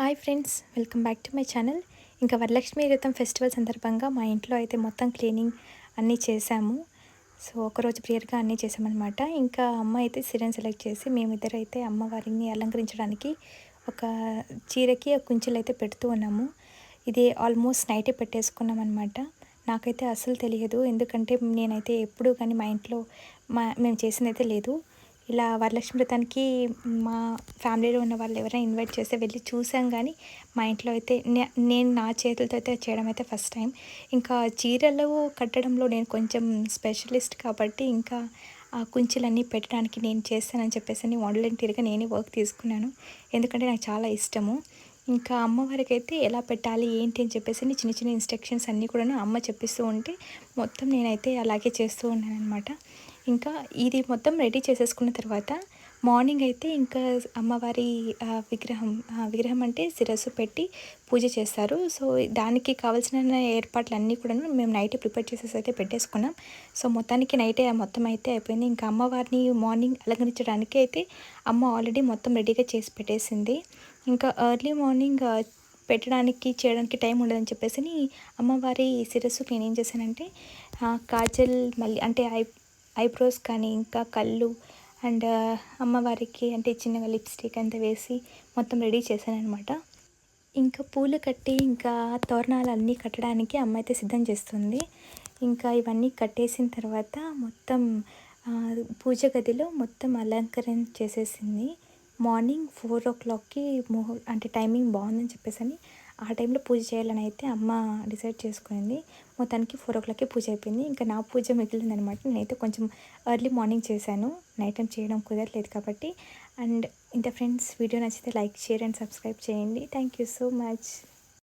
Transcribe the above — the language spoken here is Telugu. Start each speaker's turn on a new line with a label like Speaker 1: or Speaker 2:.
Speaker 1: Hi friends welcome back to my channel. ఇంకా వరలక్ష్మి వ్రతం ఫెస్టివల్ సందర్భంగా మా ఇంట్లో అయితే మొత్తం క్లీనింగ్ అన్నీ చేశాము. సో ఒకరోజు ప్రియర్గా అన్నీ చేసామన్నమాట ఇంకా అమ్మ అయితే సిరన్ సెలెక్ట్ చేసి మేమిద్దరు అయితే అమ్మవారిని అలంకరించడానికి ఒక చీరకి ఒక కుంచెలు అయితే పెడుతూ ఉన్నాము. ఇది ఆల్మోస్ట్ నైటే పెట్టేసుకున్నాం అనమాట నాకైతే అసలు తెలియదు. ఎందుకంటే నేనైతే ఎప్పుడూ కానీ మా ఇంట్లో మా మేము చేసిందైతే లేదు. ఇలా వరలక్ష్మి వ్రతానికి మా ఫ్యామిలీలో ఉన్న వాళ్ళు ఎవరైనా ఇన్వైట్ చేస్తే వెళ్ళి చూసాం కానీ మా ఇంట్లో అయితే నేను నా చేతులతో అయితే చేయడం అయితే ఫస్ట్ టైం. ఇంకా చీరలు కట్టడంలో నేను కొంచెం స్పెషలిస్ట్ కాబట్టి ఇంకా ఆ కుంచెలన్నీ పెట్టడానికి నేను చేస్తానని చెప్పేసి అని వాలంటీర్గా నేనే వర్క్ తీసుకున్నాను. ఎందుకంటే నాకు చాలా ఇష్టము. ఇంకా అమ్మవారికి అయితే ఎలా పెట్టాలి ఏంటి అని చెప్పేసి చిన్న చిన్న ఇన్స్ట్రక్షన్స్ అన్నీ కూడా అమ్మ చెప్పిస్తూ ఉంటే మొత్తం నేనైతే అలాగే చేస్తూ ఉన్నాను అనమాట ఇంకా ఇది మొత్తం రెడీ చేసేసుకున్న తర్వాత మార్నింగ్ అయితే ఇంకా అమ్మవారి విగ్రహం విగ్రహం అంటే శిరస్సు పెట్టి పూజ చేస్తారు. సో దానికి కావాల్సిన ఏర్పాట్లు అన్నీ కూడా మేము నైట్ ప్రిపేర్ చేసేసి అయితే పెట్టేసుకున్నాం. సో మొత్తానికి నైటే ఆ మొత్తం అయితే అయిపోయింది. ఇంకా అమ్మవారిని మార్నింగ్ అలంకరించడానికి అయితే అమ్మ ఆల్రెడీ మొత్తం రెడీగా చేసి పెట్టేసింది. ఇంకా ఎర్లీ మార్నింగ్ పెట్టడానికి చేయడానికి టైం ఉండదని చెప్పేసి అమ్మవారి శిరస్సుకి నేను ఏం చేశానంటే కాజల్ మళ్ళీ అంటే ఐ ఐబ్రోస్ కానీ ఇంకా కళ్ళు అండ్ అమ్మవారికి అంటే చిన్నగా లిప్స్టిక్ అంతా వేసి మొత్తం రెడీ చేశాను అనమాట ఇంకా పూలు కట్టి ఇంకా తోరణాలు అన్నీ కట్టడానికి అమ్మ అయితే సిద్ధం చేస్తుంది. ఇంకా ఇవన్నీ కట్టేసిన తర్వాత మొత్తం పూజ గదిలో మొత్తం అలంకరణ చేసేసింది. మార్నింగ్ ఫోర్ ఓ క్లాక్కి ముహూ అంటే టైమింగ్ బాగుందని చెప్పేసి అని ఆ టైంలో పూజ చేయాలని అయితే అమ్మ డిసైడ్ చేసుకుంది. మొత్తానికి ఫోర్ ఓ క్లాక్కి పూజ అయిపోయింది. ఇంకా నా పూజ మిగిలిందనమాట నేనైతే కొంచెం ఎర్లీ మార్నింగ్ చేశాను. నైట్ టైం చేయడం కుదరలేదు కాబట్టి. అండ్ ఇంత ఫ్రెండ్స్ వీడియో నచ్చితే లైక్ షేర్ అండ్ సబ్స్క్రైబ్ చేయండి. Thank you so much.